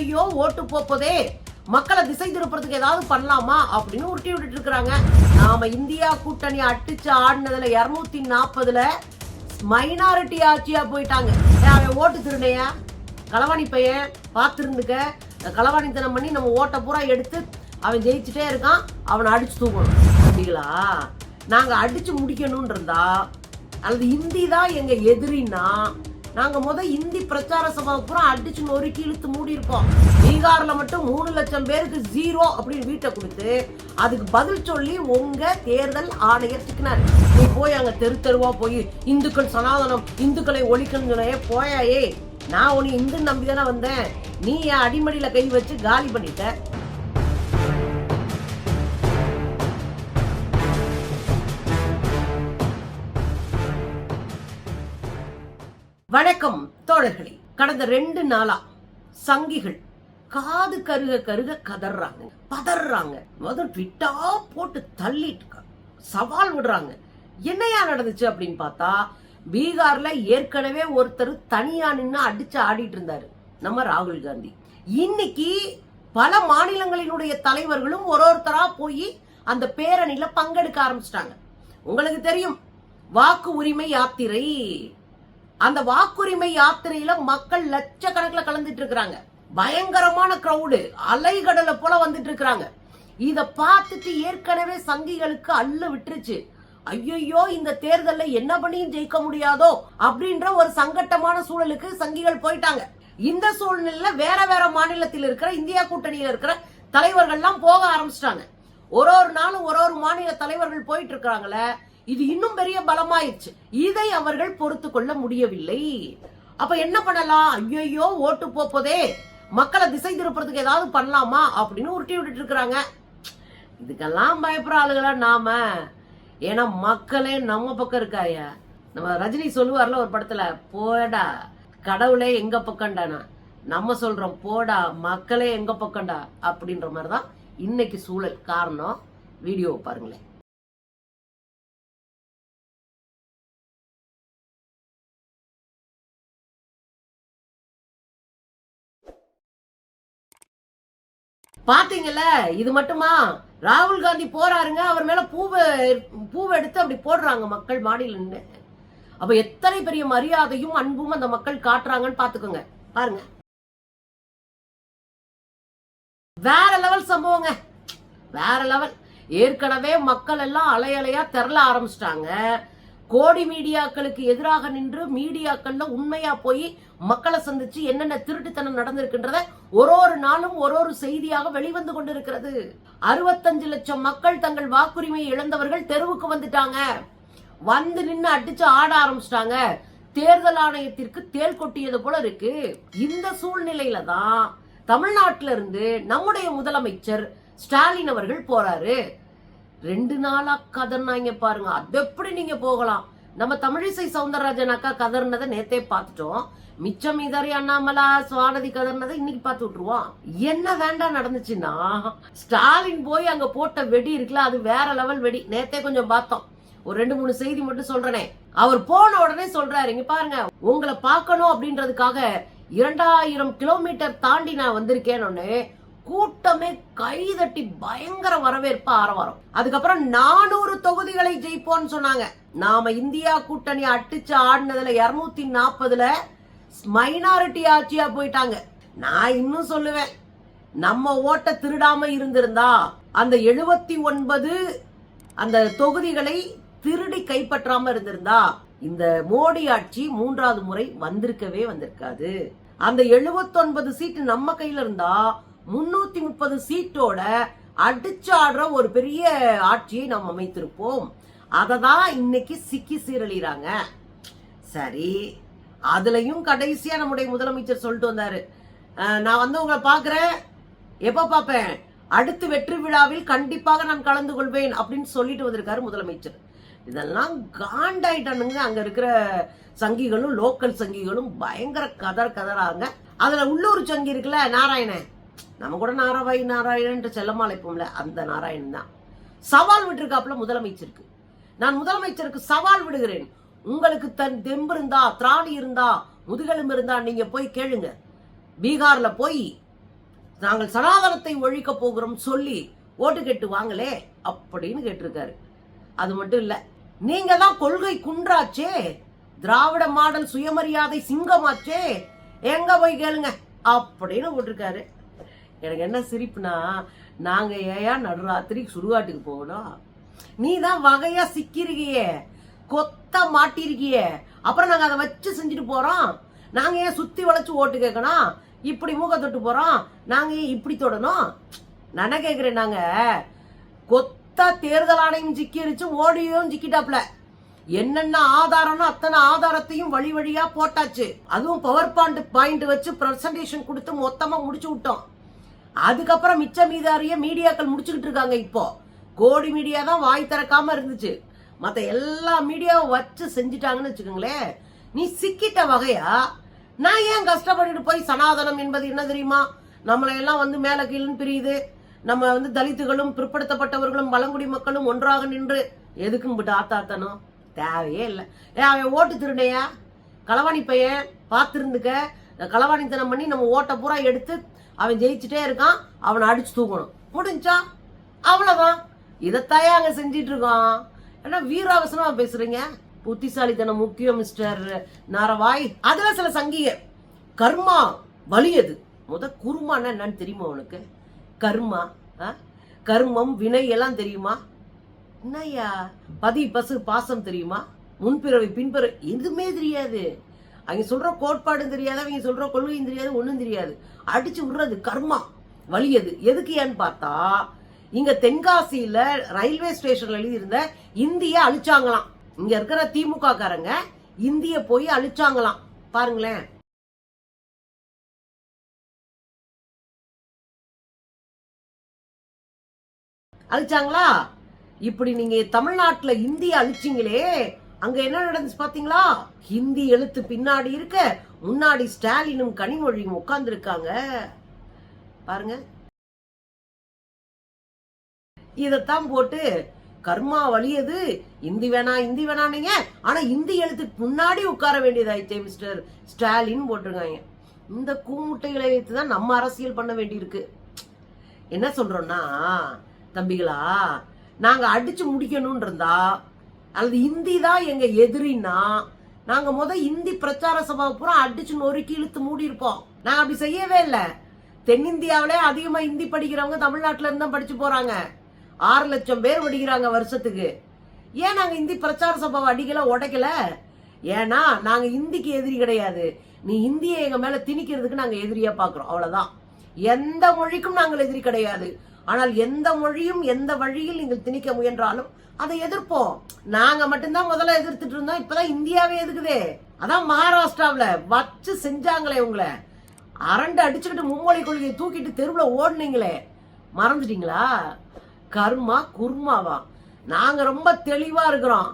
ஐயோ ஓட்டு போப்பதே. மக்களை திசை திருப்புறதுக்கு ஏதாவது பண்ணலாமா அப்படின்னு உருட்டி விட்டுட்டு இருக்கிறாங்க. நாம இந்தியா கூட்டணி அடிச்சு ஆடினதுல இருநூத்தி நாற்பதுல மைனாரிட்டி ஆட்சியா போயிட்டாங்க. அவன் ஓட்டு திருடையா களவாணி பையன் பார்த்துருந்துக்க. களவாணித்தனம் பண்ணி நம்ம ஓட்டை பூரா எடுத்து அவன் ஜெயிச்சுட்டே இருக்கான். அவனை அடிச்சு தூக்கணும். அப்படிங்களா? நாங்கள் அடிச்சு முடிக்கணும்னு இருந்தா அல்லது இந்தி தான் எங்க எதிரின்னா நாங்க முத இந்தி பிரச்சார சபா பூரா அடிச்சு நொறுக்கி இழுத்து மூடி இருக்கோம் பீகார்ல மட்டும் மூணு லட்சம் பேருக்கு ஜீரோ அப்படின்னு வீட்டை கொடுத்து அதுக்கு பதில் சொல்லி உங்க தேர்தல் ஆணையர் சிக்கினார். நீ போய் அங்க தெரு தெருவா போய் இந்துக்கள் சனாதனம் இந்துக்களை ஒழிக்கணும் போயாயே. நான் உன்னை இந்து நம்பி தானே வந்தேன். நீ என் அடிமடியில கை வச்சு காலி பண்ணிட்ட. வணக்கம் தோழர்களே. கடந்த ரெண்டு நாளா சங்கிகள் காது கருக கருக கதறாங்க பதறாங்க முதல் விட்டா போட்டு தள்ளிட்டு சவால் விடுறாங்க. என்னையா நடந்துச்சு அப்படின்னு பார்த்தா பீகார்ல ஏற்கனவே ஒருத்தர் தனியா நின்று அடிச்சு ஆடிட்டு இருந்தாரு. நம்ம ராகுல் காந்தி. இன்னைக்கு பல மாநிலங்களினுடைய தலைவர்களும் ஒரு ஒருத்தரா போய் அந்த பேரணியில பங்கெடுக்க ஆரம்பிச்சிட்டாங்க. உங்களுக்கு தெரியும் வாக்கு உரிமை யாத்திரை அந்த வாக்குரிமை யாத்திரையில மக்கள் லட்சக்கணக்கில் கலந்துட்டு இருக்கிறாங்க. பயங்கரமான கிரௌடு அலைகடலை போல வந்துட்டு இருக்கிறாங்க. இத பார்த்துட்டு ஏற்கனவே சங்கிகளுக்கு அள்ளு விட்டுருச்சு. ஐயோ இந்த தேர்தல்ல என்ன பண்ணியும் ஜெயிக்க முடியாதோ அப்படின்ற ஒரு சங்கட்டமான சூழலுக்கு சங்கிகள் போயிட்டாங்க. இந்த சூழ்நிலையில வேற வேற மாநிலத்தில் இருக்கிற இந்தியா கூட்டணியில இருக்கிற தலைவர்கள்லாம் போக ஆரம்பிச்சிட்டாங்க. ஒரு ஒரு நாளும் ஒரு ஒரு மாநில தலைவர்கள் போயிட்டு இருக்கிறாங்களே. இது இன்னும் பெரிய பலமாயிருச்சு. இதை அவர்கள் பொறுத்து கொள்ள முடியவில்லை. அப்ப என்ன பண்ணலாம்? ஐயோ ஓட்டு போப்பதே. மக்களை திசை திருப்புறதுக்கு ஏதாவது பண்ணலாமா? அப்படின்னு உருட்டி விட்டுட்டு இருக்கிறாங்க. இதுக்கெல்லாம் பயப்படுற ஆளுகளா நாம? ஏன்னா மக்களே நம்ம பக்கம் இருக்காயா. நம்ம ரஜினி சொல்லுவார்ல ஒரு படத்துல போடா கடவுளே எங்க பக்கம்டானா? நம்ம சொல்றோம் போடா மக்களே எங்க பக்கம்டா? அப்படின்ற மாதிரி தான் இன்னைக்கு சூழல் காரணம். வீடியோவை பாருங்களேன். பாத்தீங்கல்ல இது மட்டுமா? ராகுல் காந்தி போறாருங்க அவர் மேல பூவை பூவை எடுத்து அப்படி போடுறாங்க மக்கள் மாடியில் நின்னு. அப்ப எத்தனை பெரிய மரியாதையும் அன்பும் அந்த மக்கள் காட்டுறாங்கன்னு பாத்துக்கோங்க. பாருங்க. வேற லெவல் சம்பவங்க. வேற லெவல். ஏற்கனவே மக்கள் எல்லாம் அலையலையா திரள ஆரம்பிச்சிட்டாங்க. கோடி மீடியாக்களுக்கு எதிராக நின்று மீடியாக்கள்ல உண்மையா போய் மக்களை சந்திச்சு என்னென்ன திருட்டுத்தனம் நடந்திருக்கின்றத ஒரு ஒரு நாளும் ஒரு ஒரு செய்தியாக வெளிவந்து கொண்டிருக்கிறது. அறுபத்தஞ்சு லட்சம் மக்கள் தங்கள் வாக்குரிமையை இழந்தவர்கள் தெருவுக்கு வந்துட்டாங்க. வந்து நின்று அடிச்சு ஆட ஆரம்பிச்சிட்டாங்க. தேர்தல் ஆணையத்திற்கு தேள் கொட்டியது போல இருக்கு. இந்த சூழ்நிலையில தான் தமிழ்நாட்டில இருந்து நம்முடைய முதலமைச்சர் ஸ்டாலின் அவர்கள் போறாரு. ரெண்டு நாளா கதர்னாங்க பாருங்க. அது எப்படி நீங்க போகலாம்? நம்ம தமிழிசை சவுந்தரராஜன் அக்கா கதர்னதை நேத்தே பார்த்துட்டோம். மிச்சம் இதறி அண்ணாமலா சுவானதி கதர்னதை இன்னைக்கு பார்த்து விட்டுருவோம். என்ன வேண்டாம் நடந்துச்சுன்னா ஸ்டாலின் போய் அங்க போட்ட வெடி இருக்குல்ல அது வேற லெவல் வெடி. நேத்தே கொஞ்சம் பார்த்தோம். ஒரு ரெண்டு மூணு செய்தி மட்டும் சொல்றேனே. அவர் போன உடனே சொல்றாரு இங்க பாருங்க உங்களை பார்க்கணும் அப்படின்றதுக்காக இரண்டாயிரம் கிலோமீட்டர் தாண்டி நான் வந்திருக்கேன்னு கூட்டமே கைதட்டி பயங்கர வரவேற்பு ஆரவாரம். அதுக்கப்புறம் நானூறு தொகுதிகளை ஜெயிப்போம்னு சொன்னாங்க. நாம இந்தியா கூட்டணி அடிச்சு ஆடினதுல இருநூத்தி நாற்பதுல மைனாரிட்டி ஆட்சியா போயிட்டாங்க. நான் இன்னும் சொல்லுவேன். நம்ம ஓட்ட திருடாம இருந்திருந்தா அந்த எழுபத்தி ஒன்பது அந்த தொகுதிகளை திருடி கைப்பற்றாம இருந்திருந்தா இந்த மோடி ஆட்சி மூன்றாவது முறை வந்திருக்கவே வந்திருக்காது. அந்த 79 சீட்டு நம்ம கையில இருந்தா முன்னூத்தி முப்பது சீட்டோட அடிச்சாடுற ஒரு பெரிய ஆட்சியை நாம் அமைத்திருப்போம். அதை தான் இன்னைக்கு சிக்கி சீரழிறாங்க. சரி அதுலயும் கடைசியா நம்முடைய முதலமைச்சர் சொல்லிட்டு வந்தாரு. நான் வந்து உங்களை பாக்குறேன் எப்ப பாப்பேன் அடுத்து வெற்றி விழாவில் கண்டிப்பாக நான் கலந்து கொள்வேன் அப்படின்னு சொல்லிட்டு வந்திருக்காரு முதலமைச்சர். இதெல்லாம் காண்டாயிட்டானுங்க. அங்க இருக்கிற சங்கிகளும் லோக்கல் சங்கிகளும் பயங்கர கதர் கதறாங்க அதுல உள்ளூர் சங்கி இருக்குல்ல நாராயணன். நம்ம கூட நாராவாய் நாராயணன் செல்லமா அழைப்போம்ல அந்த நாராயணன் தான். சவால் விட்டுருக்காப்புல முதலமைச்சருக்கு. நான் முதலமைச்சருக்கு சவால் விடுகிறேன். உங்களுக்கு தன் தெம்பு இருந்தா திராணி இருந்தா முதுகெலும்பு இருந்தா நீங்க போய் கேளுங்க. பீகார்ல போய் நாங்கள் சனாதனத்தை ஒழிக்க போகிறோம் சொல்லி ஓட்டு கேட்டு வாங்களே அப்படின்னு கேட்டிருக்காரு. அது மட்டும் இல்ல நீங்க தான் கொள்கை குன்றாச்சே திராவிட மாடல் சுயமரியாதை சிங்கமாச்சே எங்க போய் கேளுங்க அப்படின்னு போட்டிருக்காரு. எனக்கு என்ன சிரிப்புனா நாங்கள் ஏயா நடுராத்திரி சுடுகாட்டுக்கு போகணும். நீ தான் வகையா சிக்கிருக்கியே கொத்த மாட்டிருக்கியே அப்புறம் நாங்கள் அதை வச்சு செஞ்சுட்டு போகிறோம் நாங்கள் ஏன் சுற்றி வளைச்சு ஓட்டு கேட்கணும்? இப்படி மூக்க தொட்டு போகிறோம் நாங்கள் ஏன் இப்படி தொடணும்? நான் என்ன நாங்கள் நாங்க. கொத்தா தேர்தல் ஆணையம் சிக்கிருச்சு ஓடியும் சிக்கிட்டாப்ல என்னென்ன ஆதாரம்னு அத்தனை ஆதாரத்தையும் வழி வழியா போட்டாச்சு. அதுவும் பவர் பாயிண்ட் பாயிண்ட் வச்சு பிரசன்டேஷன் கொடுத்து மொத்தமா முடிச்சு விட்டோம். அதுக்கப்புறம் மிச்ச மீதாரிய மீடியாக்கள் முடிச்சுக்கிட்டு இருக்காங்க இப்போ. கோடி மீடியா தான் வாய் திறக்காம இருந்துச்சு. மற்ற எல்லா மீடியாவும் வச்சு செஞ்சுட்டாங்கன்னு வச்சுக்கோங்களேன். நீ சிக்கிட்ட வகையா? நான் ஏன் கஷ்டப்பட்டுட்டு போய் சனாதனம் என்பது என்ன தெரியுமா? நம்மளை எல்லாம் வந்து மேல கீழன்னு பிரியுது. நம்ம வந்து தலித்துகளும் பிற்படுத்தப்பட்டவர்களும் பழங்குடி மக்களும் ஒன்றாக நின்று எதுக்கும் விட்டு ஆத்தாத்தனும்? தேவையே இல்லை. ஏ அவன் ஓட்டு திருடையா களவாணி பையன் பார்த்துருந்துக்க களவாணித்தனம் பண்ணி நம்ம ஓட்டை பூரா எடுத்து அவன் ஜெயிச்சுட்டே இருக்கான் அவனை அடிச்சு தூக்கணும். முடிஞ்சா அவ்வளவுதான். இதைத்தாயே அங்க செஞ்சிட்டு இருக்கோம் ஏன்னா வீராவசனமா பேசுறீங்க? புத்திசாலித்தனம் முக்கியம் மிஸ்டர் நாரவாய். அதுல சில சங்கிக கர்மா வலியது முத குருமான்னா என்னன்னு தெரியுமா உனக்கு? கர்மா ஆ? கர்மம் வினை எல்லாம் தெரியுமா? என்னய்யா? பதி பசு பாசம் தெரியுமா? முன்பிறவை பின்பிறவை எதுவுமே தெரியாது. அவங்க சொல்கிற கோட்பாடும் தெரியாது அவங்க சொல்கிற கொள்கையும் தெரியாது ஒன்றும் தெரியாது. அடிச்சு விடுறது கர்மா வலியது எதுக்கு ஏன்னு பார்த்தா இங்கே தென்காசியில் ரயில்வே ஸ்டேஷன்ல எழுதியிருந்த இந்தியை அழிச்சாங்களாம். இங்கே இருக்கிற திமுக காரங்க இந்திய போய் அழிச்சாங்களாம். பாருங்களேன். அழிச்சாங்களா? இப்படி நீங்க தமிழ்நாட்டில் இந்திய அழிச்சீங்களே அங்க என்ன நடந்துச்சு பாத்தீங்களா? ஹிந்தி எழுத்து பின்னாடி இருக்க முன்னாடி ஸ்டாலினும் கனிமொழியும் உட்கார்ந்துருக்காங்க. பாருங்க. இதத்தான் போட்டு கர்மா வலியது இந்தி வேணா இந்தி வேணானீங்க ஆனா இந்தி எழுத்துக்கு முன்னாடி உட்கார வேண்டியதாயிட்டே மிஸ்டர் ஸ்டாலின் போட்டிருக்காங்க. இந்த கூமுட்டைகளை வைத்து தான் நம்ம அரசியல் பண்ண வேண்டியிருக்கு. என்ன சொல்றோம்னா தம்பிகளா நாங்க அடிச்சு முடிக்கணும்னு இருந்தா அல்லது இந்தி தான் எங்க எதிரின்னா நாங்க முத இந்தி பிரச்சார சபா பூரா அடிச்சு நொறுக்கி இழுத்து மூடி இருப்போம் நாங்க அப்படி செய்யவே இல்லை. தென்னிந்தியாவிலே அதிகமா இந்தி படிக்கிறவங்க தமிழ்நாட்டுல இருந்து தான் படிச்சு போறாங்க. ஆறு லட்சம் பேர் படிக்கிறாங்க வருஷத்துக்கு. ஏன் நாங்க இந்தி பிரச்சார சபாவை அடிக்கல உடைக்கல? ஏன்னா நாங்க இந்திக்கு எதிரி கிடையாது. நீ இந்தியை எங்க மேல திணிக்கிறதுக்கு நாங்க எதிரியா பாக்குறோம். அவ்வளவுதான். எந்த மொழிக்கும் நாங்கள் எதிரி கிடையாது. ஆனால் எந்த மொழியும் எந்த வழியில் நீங்கள் திணிக்க முயன்றாலும் அதை எதிர்ப்போம். நாங்க மட்டும்தான் முதல்ல எதிர்த்துட்டு இருந்தோம். இப்பதான் இந்தியாவே எதுக்குதே? அதான் மகாராஷ்டிராவில் வச்சு செஞ்சாங்களே உங்களை. அரண்டு அடிச்சுக்கிட்டு மும்மொழி கொள்கையை தூக்கிட்டு தெருவில் ஓடுனீங்களே. மறந்துட்டீங்களா? கர்மா குர்மாவா? நாங்க ரொம்ப தெளிவா இருக்கிறோம்.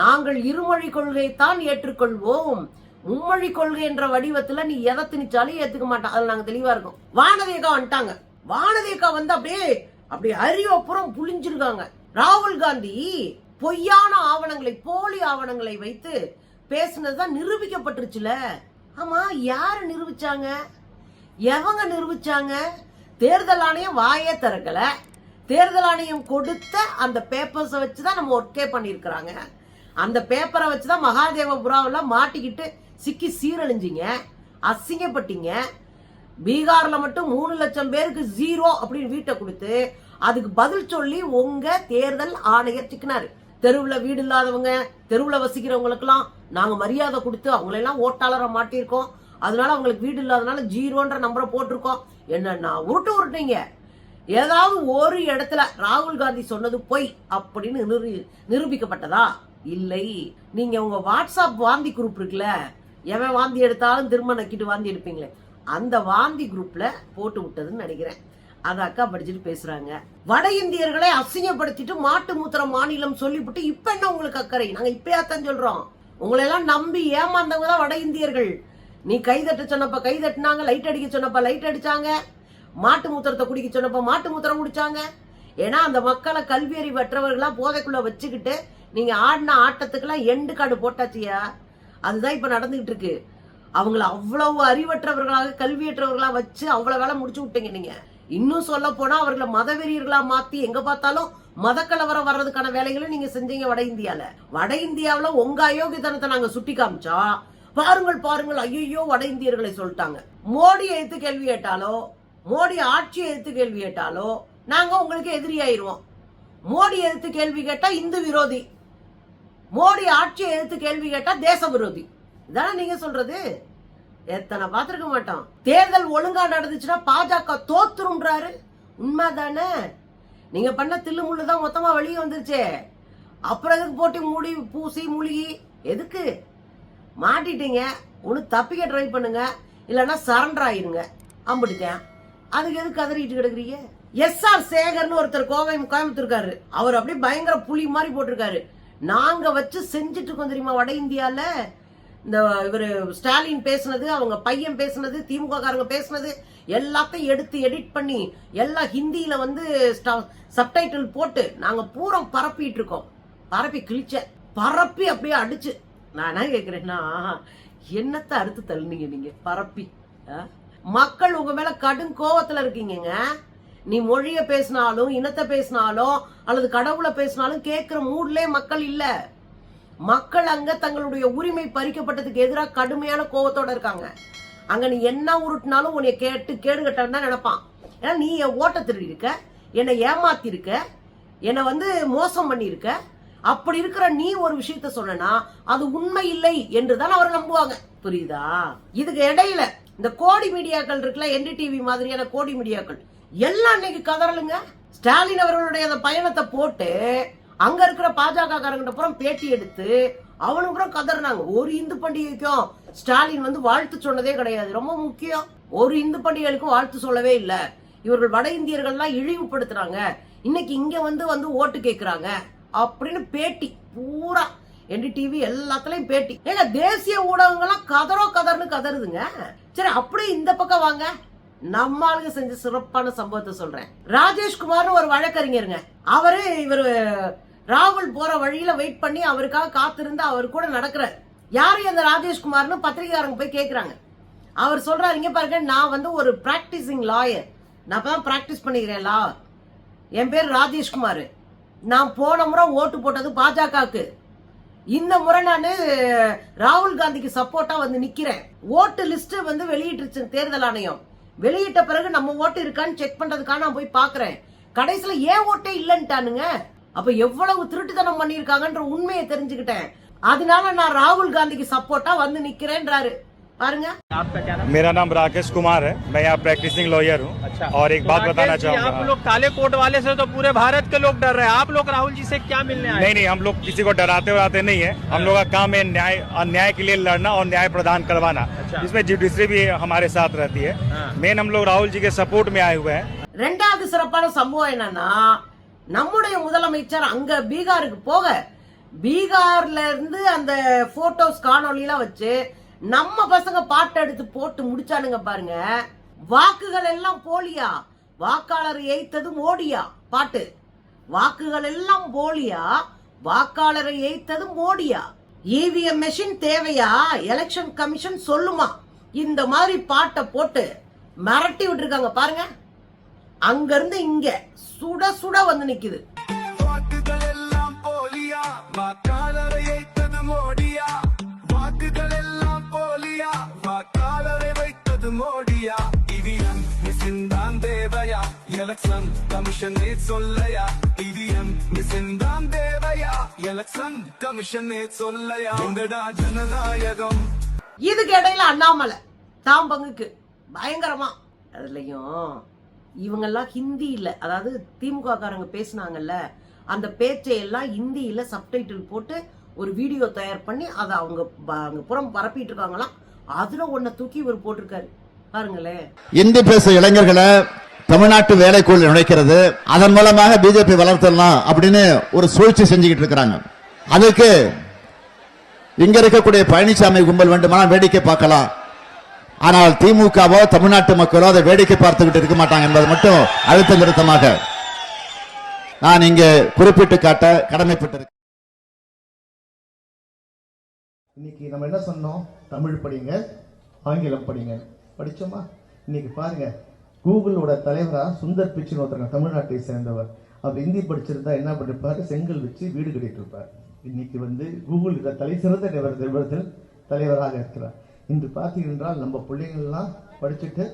நாங்கள் இருமொழி கொள்கையை தான் ஏற்றுக்கொள்வோம். மும்மொழி கொள்கை என்ற வடிவத்துல நீ எதை திணிச்சாலும் ஏத்துக்க மாட்டோம் அதுல நாங்க தெளிவா இருக்கோம். வானதேகா வந்துட்டாங்க. வானதேகா வந்து அப்படியே அப்படி அறிவப்புறம் புளிஞ்சிருக்காங்க ராகுல் காந்தி பொய்யான ஆவணங்களை போலி ஆவணங்களை வைத்து பேசினதுதான் நிரூபிக்கப்பட்டுருச்சுல. ஆமா யாரு நிரூபிச்சாங்க? எவங்க நிரூபிச்சாங்க? தேர்தல் ஆணையம் வாயே திறக்கல. தேர்தல் ஆணையம் கொடுத்த அந்த பேப்பர்ஸை வச்சு தான் நம்ம ஒர்க்கே பண்ணியிருக்கிறாங்க. அந்த பேப்பரை வச்சு தான் மகாதேவபுராவில் மாட்டிக்கிட்டு சிக்கி சீரழிஞ்சிங்க அசிங்கப்பட்டீங்க. பீகாரில் மட்டும் மூணு லட்சம் பேருக்கு ஜீரோ அப்படின்னு வீட்டை கொடுத்து அதுக்கு பதில் சொல்லி உங்க தேர்தல் ஆணையர் சிக்கினார். தெருவுல வீடு இல்லாதவங்க தெருவுல வசிக்கிறவங்களுக்கெல்லாம் நாங்க மரியாதை கொடுத்து அவங்களெல்லாம் ஓட்டாளரை மாட்டியிருக்கோம். அதனால அவங்களுக்கு வீடு இல்லாதனால ஜீரோன்ற நம்பரை போட்டிருக்கோம். என்னன்னா உருட்டு உருட்டுங்க ஏதாவது ஒரு இடத்துல ராகுல் காந்தி சொன்னது பொய் அப்படின்னு நிரூபி- நிரூபிக்கப்பட்டதா? இல்லை. நீங்க உங்க வாட்ஸ்அப் வாந்தி குரூப் இருக்குல்ல எவன் வாந்தி எடுத்தாலும் திரும்ப நக்கிட்டு வாந்தி எடுப்பீங்களே. அந்த வாந்தி குரூப்ல போட்டு விட்டதுன்னு நினைக்கிறேன். அதை அக்கா படிச்சுட்டு பேசுறாங்க. வட இந்தியர்களை அசிங்கப்படுத்திட்டு மாட்டு மூத்திர மாநிலம் சொல்லிவிட்டு இப்ப என்ன உங்களுக்கு அக்கறை? நாங்க இப்பயாத்தான் சொல்றோம். உங்களை எல்லாம் நம்பி ஏமாந்தவங்க தான் வட இந்தியர்கள். நீ கைதட்ட சொன்னப்ப கை தட்டினாங்க லைட் அடிக்க சொன்னப்ப லைட் அடிச்சாங்க. மாட்டு மூத்திரத்தை குடிக்க சொன்னப்ப மாட்டு மூத்திரம் குடிச்சாங்க. ஏன்னா அந்த மக்களை கல்வி அறிவற்றவர்களா போதைக்குள்ள வச்சுக்கிட்டு நீங்க ஆடின ஆட்டத்துக்கெல்லாம் எண்டு காடு போட்டாச்சியா? அதுதான் இப்ப நடந்துகிட்டு இருக்கு. அவங்கள அவ்வளவு அறிவற்றவர்களாக கல்வியற்றவர்களா வச்சு அவ்வளவு வேலை முடிச்சு விட்டீங்க நீங்க. இன்னும் சொல்ல போனா அவர்களை மதவெறியர்களா மாத்தி எங்க பார்த்தாலும் மத கலவரம் வர்றதுக்கான வேலைகளை நீங்க செஞ்சீங்க வட இந்தியால. வட இந்தியாவில உங்க அயோக்கியத்தனத்தை நாங்க சுட்டி காமிச்சா பாருங்கள் பாருங்கள் ஐயோ வட இந்தியர்களை சொல்லிட்டாங்க. மோடியை எடுத்து கேள்வி கேட்டாலோ மோடி ஆட்சியை எடுத்து கேள்வி கேட்டாலோ நாங்க உங்களுக்கு எதிரியாயிருவோம். மோடி எழுத்து கேள்வி கேட்டா இந்து விரோதி. மோடி ஆட்சியை எழுத்து கேள்வி கேட்டா தேச விரோதி. இதானே நீங்க சொல்றது? எத்தனை பார்த்துருக்க மாட்டோம். தேர்தல் ஒழுங்கா நடந்துச்சுன்னா பாஜக தோத்துரும்ன்றாரு. உண்மைதானே? நீங்க பண்ண தில்லு முள்ளு தான் மொத்தமா வெளியே வந்துருச்சே. அப்புறம் எதுக்கு போட்டு மூடி பூசி மூழ்கி? எதுக்கு? மாட்டிட்டீங்க. ஒன்று தப்பிக்க ட்ரை பண்ணுங்க. இல்லைன்னா சரண்டர் ஆயிருங்க. அம்பிட்டுட்டேன். அதுக்கு எதுக்கு கதறிட்டு கிடக்குறீங்க? எஸ் ஆர் சேகர்னு ஒருத்தர் கோவை கோயம்புத்தூர்காரு அவர் அப்படியே பயங்கர புலி மாதிரி போட்டிருக்காரு. நாங்க வச்சு செஞ்சுட்டு இருக்கோம் தெரியுமா வட இந்தியால? இந்த இவர் ஸ்டாலின் பேசுனது அவங்க பையன் பேசுனது திமுக காரங்க பேசுனது எல்லாத்தையும் எடுத்து எடிட் பண்ணி எல்லாம் ஹிந்தியில வந்து சப்டைட்டில் போட்டு நாங்க பூரம் பரப்பிட்டு இருக்கோம். பரப்பி கிழிச்ச பரப்பி அப்படியே அடிச்சு. நான் என்ன கேக்குறேன்னா என்னத்தை அறுத்து தள்ளுனீங்க நீங்க? பரப்பி. ஆ? மக்கள் உங்க மேல கடும் கோவத்துல இருக்கீங்கங்க. நீ மொழிய பேசினாலும் இனத்தை பேசினாலும் அல்லது கடவுளை பேசினாலும் கேட்கிற மூட்லயே மக்கள் இல்லை. மக்கள் அங்க தங்களுடைய உரிமை பறிக்கப்பட்டதுக்கு எதிராக கடுமையான கோபத்தோட இருக்காங்க. அங்க நீ என்ன உருட்டினாலும் உன்னை கேட்டு கேடு கட்டான்னு தான் நினைப்பான். ஏன்னா நீ என் ஓட்ட திருடி இருக்க என்னை ஏமாத்திருக்க என்னை வந்து மோசம் பண்ணியிருக்க. அப்படி இருக்கிற நீ ஒரு விஷயத்த சொன்னா அது உண்மை இல்லை என்றுதான் அவர் நம்புவாங்க. புரியுதா? இதுக்கு இடையில இந்த கோடி மீடியாக்கள் இருக்குல்ல என்டிடிவி மாதிரியான கோடி மீடியாக்கள் எல்லாம் இன்னைக்கு கதறலுங்க. ஸ்டாலின் அவர்களுடைய அந்த பயணத்தை போட்டு அங்க இருக்கிற பாஜக காரங்கிட்ட புறம் பேட்டி எடுத்து அவனு கூட கதறினாங்க. ஒரு இந்து பண்டிகைக்கும் ஸ்டாலின் வந்து வாழ்த்து சொன்னதே கிடையாது. ரொம்ப முக்கியம். ஒரு இந்து பண்டிகைகளுக்கும் வாழ்த்து சொல்லவே இல்லை. இவர்கள் வட இந்தியர்கள்லாம் இழிவுபடுத்துறாங்க. இன்னைக்கு இங்க வந்து வந்து ஓட்டு கேட்குறாங்க அப்படின்னு பேட்டி. பூரா என்டிடிவி எல்லாத்துலயும் பேட்டி. ஏங்க தேசிய ஊடகங்கள்லாம் கதறோ கதர்னு கதறுதுங்க. சரி அப்படியே இந்த பக்கம் வாங்க. நம்ம ஆளுங்க செஞ்ச சிறப்பான சம்பவத்தை சொல்றேன். ராஜேஷ்குமார்னு ஒரு வழக்கறிஞருங்க. அவரு இவரு ராகுல் போற வழியில வெயிட் பண்ணி அவருக்காக காத்திருந்து அவர் கூட நடக்கிறார். யாரு அந்த ராஜேஷ்குமார்னு பத்திரிகையாரங்க போய் கேட்குறாங்க அவர் சொல்றாரு இங்க பாருங்க நான் வந்து ஒரு பிராக்டிசிங் லாயர் நான் தான் பிராக்டிஸ் பண்ணிக்கிறேன் லா என் பேர் ராஜேஷ்குமார். நான் போன முறை ஓட்டு போட்டது பாஜகவுக்கு. இந்த முறை நான் ராகுல் காந்திக்கு சப்போர்ட்டா வந்து நிக்கிறேன். ஓட்டு லிஸ்ட் வந்து வெளியிட்டுருச்சு தேர்தல் ஆணையம். வெளியிட்ட பிறகு நம்ம ஓட்டு இருக்கான்னு செக் பண்றதுக்காக நான் போய் பாக்குறேன். கடைசியில ஏன் ஓட்டே இல்லைன்ட்டானுங்க. அப்ப எவ்வளவு திருட்டுத்தனம் பண்ணிருக்காங்கன்ற உண்மையை தெரிஞ்சுக்கிட்டேன் அதனால நான் ராகுல் காந்திக்கு சப்போர்ட்டா வந்து நிக்கிறேன்றாரு பாருங்க आपका क्या नाम मेरा नाम राकेश कुमार है मैं यहाँ प्रैक्टिसिंग लॉयर हूँ अच्छा और एक तो बात राकेश बताना जी, आप चाहूंगा लोग काले कोट वाले से तो पूरे भारत के लोग डर रहे हैं आप लोग राहुल जी से क्या मिलने आए नहीं नहीं हम लोग किसी को डराते वराते नहीं है हम लोग का काम है न्याय अन्याय के लिए लड़ना और न्याय प्रदान करवाना अच्छा। इसमें जुडिशरी भी हमारे साथ रहती है हाँ। मेन हम लोग राहुल जी के सपोर्ट में आए हुए हैं ரெண்டாவது சிறப்பான சம்பவம் என்னன்னா நம்முடைய முதலமைச்சர் அங்க பீகாருக்கு போக பீகார்ல இருந்து அந்த போட்டோஸ் காணொளியெல்லாம் வச்சு நம்ம பசங்க பாட்டு எடுத்து போட்டு முடிச்சானுங்க பாருங்க. வாக்குகள் எல்லாம் போலியா? வாக்காளர் ஏய்த்ததும் மோடியா? பாட்டு. வாக்குகள் எல்லாம் போலியா? வாக்காளரை ஏய்த்ததும் மோடியா? இவிஎம் மெஷின் தேவையா? எலெக்ஷன் கமிஷன் சொல்லுமா? இந்த மாதிரி பாட்டை போட்டு மிரட்டி விட்டுருக்காங்க பாருங்க. அங்க இருந்து இங்க சுட சுட வந்து நிக்குது. சொல்லையா? இவிஎம் மிஷின் தான் தேவையா? எலெக்ஷன் கமிஷன் சொல்லையா? உங்கடா ஜனநாயகம்? இதுக்கு இடையில அண்ணாமலை தாம் பங்குக்கு பயங்கரமா. அதுலயும் இவங்கெல்லாம் ஹிந்தியில் அதாவது திமுககாரங்க பேசினாங்கல்ல பேசுனாங்கல்ல அந்த பேச்சை எல்லாம் ஹிந்தியில சப்டைட்டில் போட்டு ஒரு வீடியோ தயார் பண்ணி அதை அவங்க ப- புறம் பரப்பிட்டு இருக்காங்களாம் அதுல ஒன்ன தூக்கி இவர் போட்டிருக்காரு. பாருங்களேன். இந்தி பேச இளைஞர்களை தமிழ்நாட்டு வேலைக்குள் நுழைக்கிறது அதன் மூலமாக பிஜேபி வளர்த்தலாம் அப்படின்னு ஒரு சூழ்ச்சி செஞ்சுக்கிட்டு இருக்கிறாங்க. அதுக்கு இங்க இருக்கக்கூடிய பழனிசாமி கும்பல் வேண்டுமானால் வேடிக்கை பார்க்கலாம். ஆனால் திமுகவோ தமிழ்நாட்டு மக்களோ அதை வேடிக்கை பார்த்துக்கிட்டு இருக்க மாட்டாங்க என்பது மட்டும் அழுத்த நிறுத்தமாக நான் இங்கே குறிப்பிட்டு காட்ட கடமைப்பட்டிருக்கேன். இன்னைக்கு நம்ம என்ன சொன்னோம்? தமிழ் படிங்க ஆங்கிலம் படிங்க. படிச்சோமா? இன்னைக்கு பாருங்க கூகுளோட தலைவராக சுந்தர் பிச்சைன்னு ஒருத்தருங்க தமிழ்நாட்டை சேர்ந்தவர். அவர் ஹிந்தி படிச்சிருந்தா என்ன பண்ணிருப்பாரு? செங்கல் வச்சு வீடு கட்டிட்டு இருப்பார். இன்னைக்கு வந்து கூகுள் தலை சிறந்த நிறுவன- தலைவராக இருக்கிறார். இன்று பார்த்தீங்கன்றால் நம்ம பிள்ளைங்கள்லாம் படிச்சுட்டு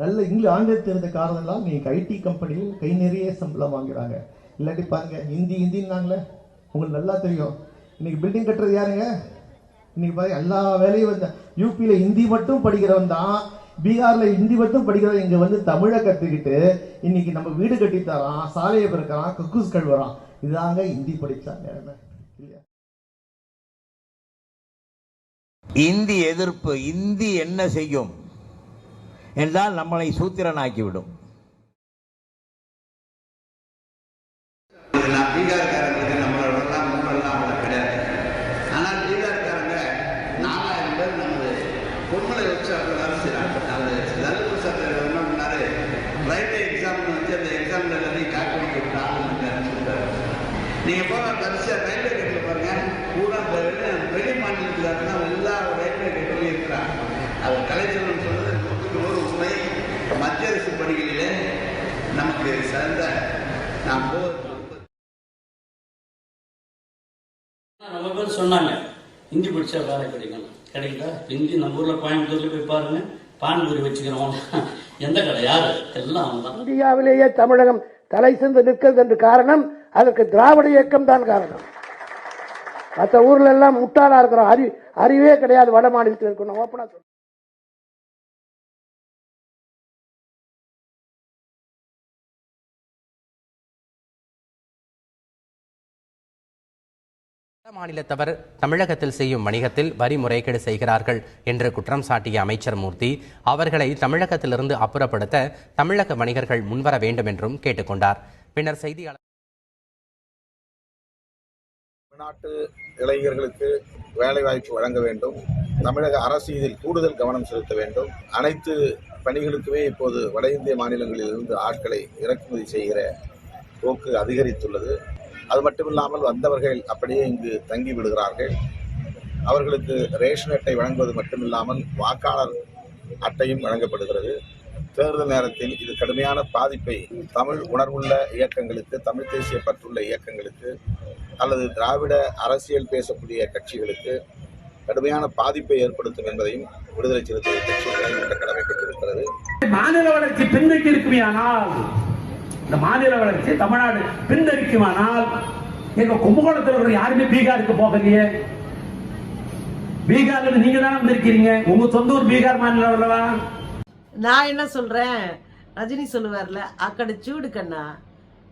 நல்ல இங்கிலீஷ் ஆங்கிலம் தெரிந்த காரணம்லாம் நீங்கள் ஐடி கம்பெனியில் கை நிறைய சம்பளம் வாங்குறாங்க. இல்லாட்டி பாருங்க ஹிந்தி ஹிந்தின்னாங்களே உங்களுக்கு நல்லா தெரியும். இன்னைக்கு பில்டிங் கட்டுறது யாருங்க? இன்னைக்கு பாருங்க எல்லா வேலையும் வந்து யூபியில் ஹிந்தி மட்டும் படிக்கிறவன் தான் பீகாரில் ஹிந்தி மட்டும் படிக்கிறவன் இங்கே வந்து தமிழை கற்றுக்கிட்டு இன்னைக்கு நம்ம வீடு கட்டித்தரான் சாலையை பிறக்கிறான் கக்கூஸ் கழுவுறான். இதாங்க ஹிந்தி படிச்சா நிலைமை இல்லையா? இந்தி எதிர்ப்பு இந்தி என்ன செய்யும் என்றால் நம்மளை சூத்திரனாக்கிவிடும். நான் பீகார்காரங்களுக்கு நம்மளோடலாம் முன்னெல்லாம் அவ்வளோ கிடையாது. ஆனால் பீகார்காரங்க நாலாயிரம் பேர் நமது பொம்மலை வச்சு அவங்க வேலை செய்கிறாங்க அது லலித் பிரசாத் என்ன பண்ணாரு ரயில்வே எக்ஸாம்னு வச்சு அந்த எக்ஸாமில் எல்லாத்தையும் காட்டு கொடுத்து ஆள் அனுப்பிச்சுட்டாரு நீங்கள் போக வரிசையாக ரயில்வே கேட்டில் பாருங்க பூரா இந்த வெளி வெளி மாநிலத்தில் தான் எல்லா ரயில்வே கேட்டிலையும் இருக்கிறாங்க அவர் கலைச்செல்வன் சொன்னது நூற்றுக்கு நூறு உண்மை மத்திய அரசு பணிகளிலே நமக்கு சிறந்த பேர் சொன்னாங்க ஹிந்தி படிச்சா வேலை கிடைக்கும். கிடைக்கல? ஹிந்தி நம்ம ஊர்ல கோயம்புத்தூர்ல போய் பாருங்க. பான்பூரி வச்சுக்கிறோம். எந்த கடை? யாரு? எல்லாம் இந்தியாவிலேயே தமிழகம் தலை சிறந்து நிற்கிறது என்று காரணம் அதற்கு திராவிட இயக்கம் தான் காரணம். மற்ற ஊர்ல எல்லாம் முட்டாளா இருக்கிறோம். அறி அறிவே கிடையாது வட மாநிலத்தில் இருக்கணும் ஓப்பனா மாநிலத்தவர் தமிழகத்தில் செய்யும் வணிகத்தில் வரி முறைகேடு செய்கிறார்கள் என்று குற்றம் சாட்டிய அமைச்சர் மூர்த்தி அவர்களை தமிழகத்திலிருந்து அப்புறப்படுத்த தமிழக வணிகர்கள் முன்வர வேண்டும் என்றும் கேட்டுக்கொண்டார். பின்னர் செய்தியாளர் தமிழ்நாட்டு இளைஞர்களுக்கு வேலைவாய்ப்பு வழங்க வேண்டும். தமிழக அரசு இதில் கூடுதல் கவனம் செலுத்த வேண்டும். அனைத்து பணிகளுக்குமே இப்போது வட இந்திய மாநிலங்களிலிருந்து ஆட்களை இறக்குமதி செய்கிற போக்கு அதிகரித்துள்ளது. அது மட்டுமில்லாமல் வந்தவர்கள் அப்படியே இங்கு தங்கி விடுகிறார்கள். அவர்களுக்கு ரேஷன் அட்டை வழங்குவது மட்டுமில்லாமல் வாக்காளர் அட்டையும் வழங்கப்படுகிறது. தேர்தல் நேரத்தில் இது கடுமையான பாதிப்பை தமிழ் உணர்வுள்ள இயக்கங்களுக்கு தமிழ் தேசிய பற்றுள்ள இயக்கங்களுக்கு அல்லது திராவிட அரசியல் பேசக்கூடிய கட்சிகளுக்கு கடுமையான பாதிப்பை ஏற்படுத்தும் என்பதையும் விடுதலை சிறுத்தை கட்சி கடமைப்பட்டிருக்கிறது மாநில வளர்ச்சி பின்தங்கி இருக்குமையானால் இந்த மாநில வளர்ச்சி தமிழ்நாடு பின்தரிக்குமானால் எங்க கும்பகோணத்தில் இருக்கிற யாருமே பீகாருக்கு போகலையே. பீகார்ல நீங்க தானே வந்திருக்கிறீங்க உங்க சொந்த ஊர் பீகார் மாநிலம் அல்லவா? நான் என்ன சொல்றேன்? ரஜினி சொல்லுவார்ல அக்கட சூடு கண்ணா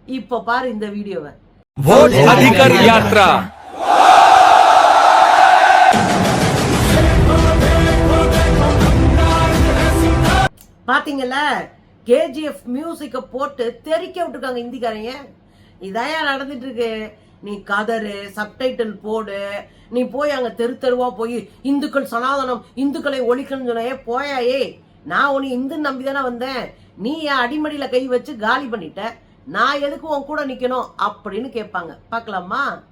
இப்ப பாரு இந்த வீடியோவை. அதிகார் யாத்ரா பாத்தீங்களா கேஜிஎஃப் மியூசிக்கை போட்டு தெறிக்க விட்டுருக்காங்க இந்திக்காரங்க. இதான் நடந்துட்டு இருக்கு நீ கதறு சப்டைட்டில் போடு. நீ போய் அங்க தெரு தெருவா போய் இந்துக்கள் சனாதனம் இந்துக்களை ஒழிக்கணும்னு சொன்னே போயா ஏய். நான் உன்னை இந்து நம்பி தானே வந்தேன். நீ என் அடிமடியில கை வச்சு காலி பண்ணிட்ட? நான் எதுக்கு உன் கூட நிக்கணும்? அப்படின்னு கேட்பாங்க. பார்க்கலாமா?